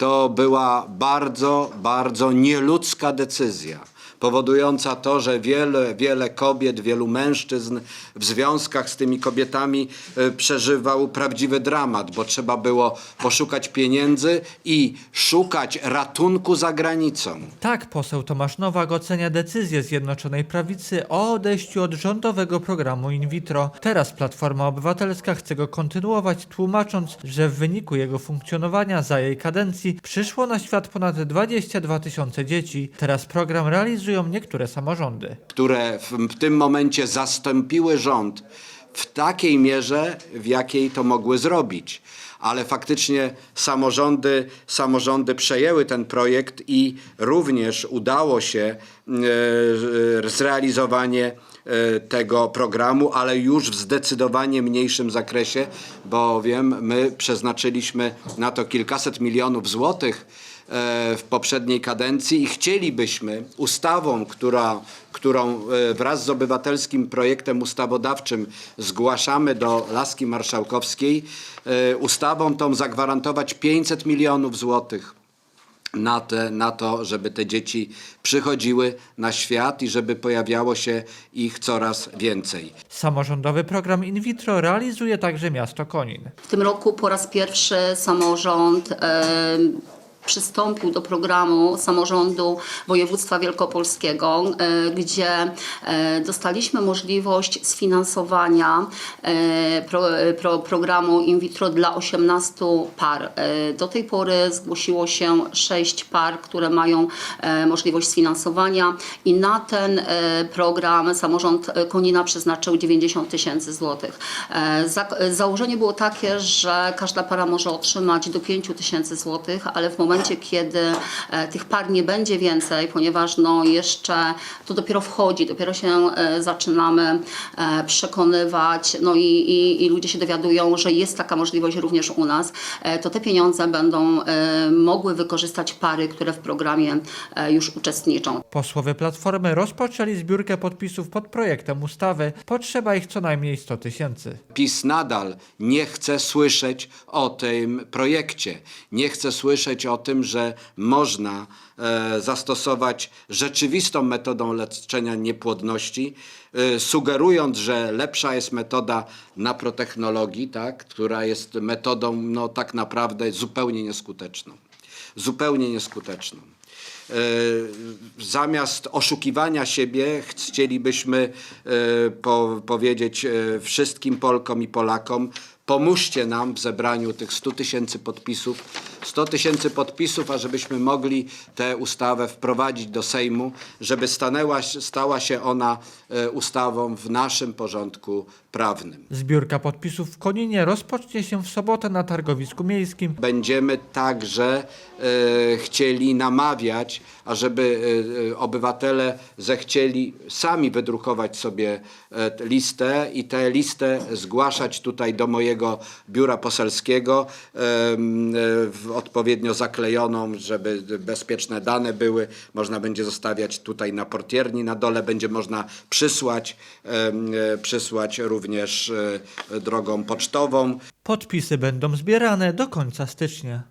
to była bardzo, bardzo nieludzka decyzja. Powodująca to, że wiele, wiele kobiet, wielu mężczyzn w związkach z tymi kobietami e, przeżywał prawdziwy dramat, bo trzeba było poszukać pieniędzy i szukać ratunku za granicą. Tak poseł Tomasz Nowak ocenia decyzję Zjednoczonej Prawicy o odejściu od rządowego programu in vitro. Teraz Platforma Obywatelska chce go kontynuować, tłumacząc, że w wyniku jego funkcjonowania za jej kadencji przyszło na świat ponad 22 tysiące dzieci. Teraz program realizują niektóre samorządy. które w, w tym momencie zastąpiły rząd w takiej mierze, w jakiej to mogły zrobić. Ale faktycznie samorządy, samorządy przejęły ten projekt i również udało się e, zrealizowanie e, tego programu, ale już w zdecydowanie mniejszym zakresie, bowiem my przeznaczyliśmy na to kilkaset milionów złotych e, w poprzedniej kadencji i chcielibyśmy ustawą, która, którą e, wraz z obywatelskim projektem ustawodawczym zgłaszamy do Laski Marszałkowskiej, e, ustawą tą zagwarantować 500 milionów złotych na, te, na to, żeby te dzieci przychodziły na świat i żeby pojawiało się ich coraz więcej. Samorządowy program in vitro realizuje także miasto Konin. W tym roku po raz pierwszy samorząd e, przystąpił do programu samorządu województwa wielkopolskiego, e, gdzie e, dostaliśmy możliwość sfinansowania e, pro, pro, programu in vitro dla 18 par. Do tej pory zgłosiło się 6 par, które mają możliwość sfinansowania i na ten program samorząd Konina przeznaczył 90 tysięcy złotych. Za- Założenie było takie, że każda para może otrzymać do 5 tysięcy złotych, ale w momencie, kiedy e, tych par nie będzie więcej, ponieważ no jeszcze to dopiero wchodzi, dopiero się e, zaczynamy e, przekonywać, no i, i, i ludzie się dowiadują, że jest taka możliwość również u nas, to te pieniądze będą mogły wykorzystać pary, które w programie już uczestniczą. Posłowie Platformy rozpoczęli zbiórkę podpisów pod projektem ustawy. Potrzeba ich co najmniej 100 tysięcy. PiS nadal nie chce słyszeć o tym projekcie. Nie chce słyszeć o tym, że można e, zastosować rzeczywistą metodą leczenia niepłodności, e, sugerując, że lepsza jest metoda naprotechnologii, tak, która jest metodą no, tak naprawdę zupełnie nieskuteczną. Zupełnie nieskuteczną. E, Zamiast oszukiwania siebie, chcielibyśmy po, powiedzieć wszystkim Polkom i Polakom, pomóżcie nam w zebraniu tych 100 tysięcy podpisów. 100 tysięcy podpisów, ażebyśmy mogli tę ustawę wprowadzić do Sejmu, żeby stanęła, stała się ona e, ustawą w naszym porządku prawnym. Zbiórka podpisów w Koninie rozpocznie się w sobotę na targowisku miejskim. Będziemy także e, chcieli namawiać, ażeby e, e, obywatele zechcieli sami wydrukować sobie e, listę i tę listę zgłaszać tutaj do mojego biura poselskiego, e, odpowiednio zaklejoną, żeby bezpieczne dane były. Można będzie zostawiać tutaj na portierni, na dole będzie można przysłać, e, przysłać również e, drogą pocztową. Podpisy będą zbierane do końca stycznia.